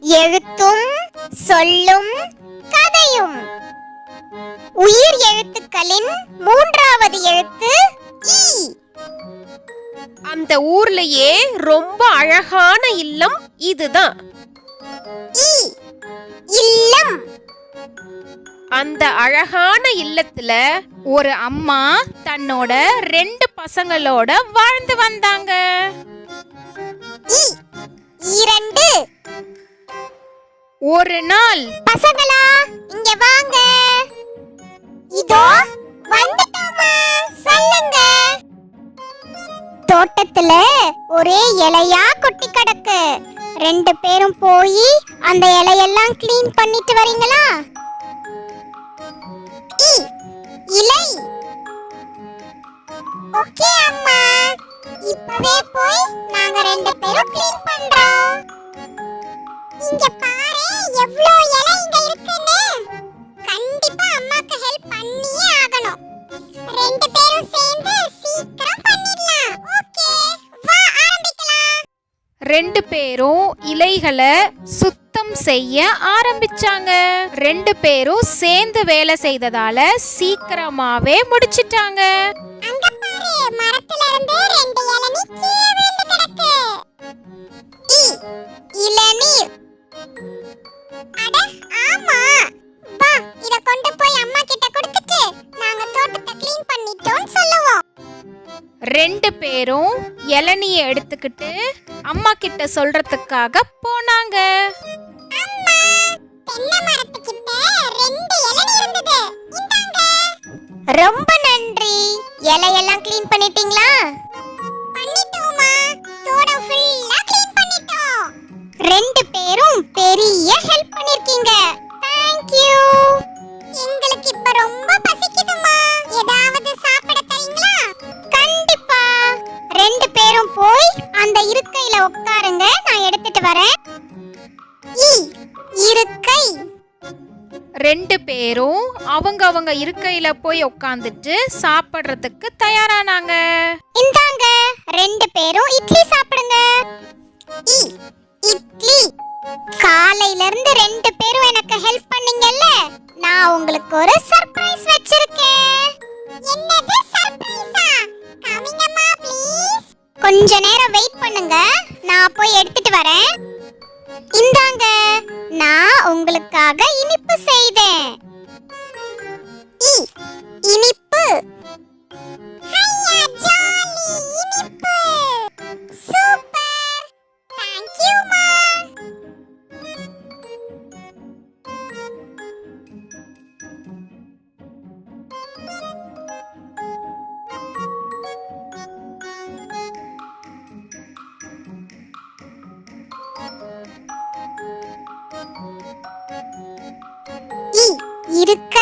எழுத்தும் சொல்லும் கதையும். உயிர் எழுத்துக்களின் மூன்றாவது எழுத்து ஈ. அந்த ஊர்லயே ரொம்ப அழகான இல்லம் இதுதான். ஈ. இல்லம். அந்த அழகான இல்லத்துல ஒரு அம்மா தன்னோட ரெண்டு பசங்களோட வாழ்ந்து வந்தாங்க. ஒரு நாள். பசங்களா இங்க வாங்க. இதோ வந்துட்டோமா. சொல்லுங்க. தோட்டத்துல ஒரே இலையா கொட்டி கிடக்கு. ரெண்டு பேரும் போய் அந்த இலையெல்லாம் க்ளீன் பண்ணிட்டு வரீங்களா? இ, இலை. ஓகே அம்மா. இப்பவே போய் நாங்க ரெண்டு பேரும் க்ளீன் எவ்ளோ இலை இங்க இருக்குன்னு? கண்டிப்பா அம்மாக்கு ஹெல்ப் பண்ணியே ஆகணும். ரெண்டு பேரும் சேர்ந்து சீக்கிரம் பண்ணிடலாம். ஓகே வா ஆரம்பிக்கலாம். ரெண்டு பேரும் இலைகளை சுத்தம் செய்ய ஆரம்பிச்சாங்க. ரெண்டு பேரும் சேர்ந்து வேலை செய்ததால சீக்கிரமாவே முடிச்சிட்டாங்க. அங்க பாரு மரத்துல இருந்து ரெண்டு இளநீ கீழே விழுந்து கிடக்கு. இளநீர். அட ஆமா. வா இத கொண்டு போய் அம்மா கிட்ட கொடுத்துட்டு நாங்க தோட்டத்தை க்ளீன் பண்ணிட்டோம்னு சொல்லுவோம். ரெண்டு பேரும் இளநிய எடுத்துக்கிட்டு அம்மா கிட்ட சொல்றதுக்காக போனாங்க. அம்மா தென்னை மரத்துக்கிட்ட ரெண்டு இளநீ இருந்தது. இந்தாங்க. ரொம்ப நன்றி. இலையெல்லாம் க்ளீன் பண்ணிட்டீங்களா? அந்த இருக்கையில உட்காருங்க நான் எடுத்துட்டு வரேன். இருக்கை. ரெண்டு பேரும் அவங்க அவங்க இருக்கையில போய் உட்காந்துட்டு சாப்பிடுறதுக்கு தயாரானாங்க. இந்தாங்க ரெண்டு பேரும் இட்லி சாப்பிடுங்க. இட்லி. காலையில இருந்து ரெண்டு பேரும் எனக்கு ஹெல்ப் பண்ணீங்கல்ல நான் உங்களுக்கு ஒரு சர்ப்ரைஸ் வச்சிருக்கேன். கொஞ்ச நேரம் வெயிட் பண்ணுங்க. நான் போய் எடுத்துட்டு வரேன். இந்தாங்க நான் உங்களுக்காக இனிப்பு செய்தேன். இனிப்பு இருக்கை இ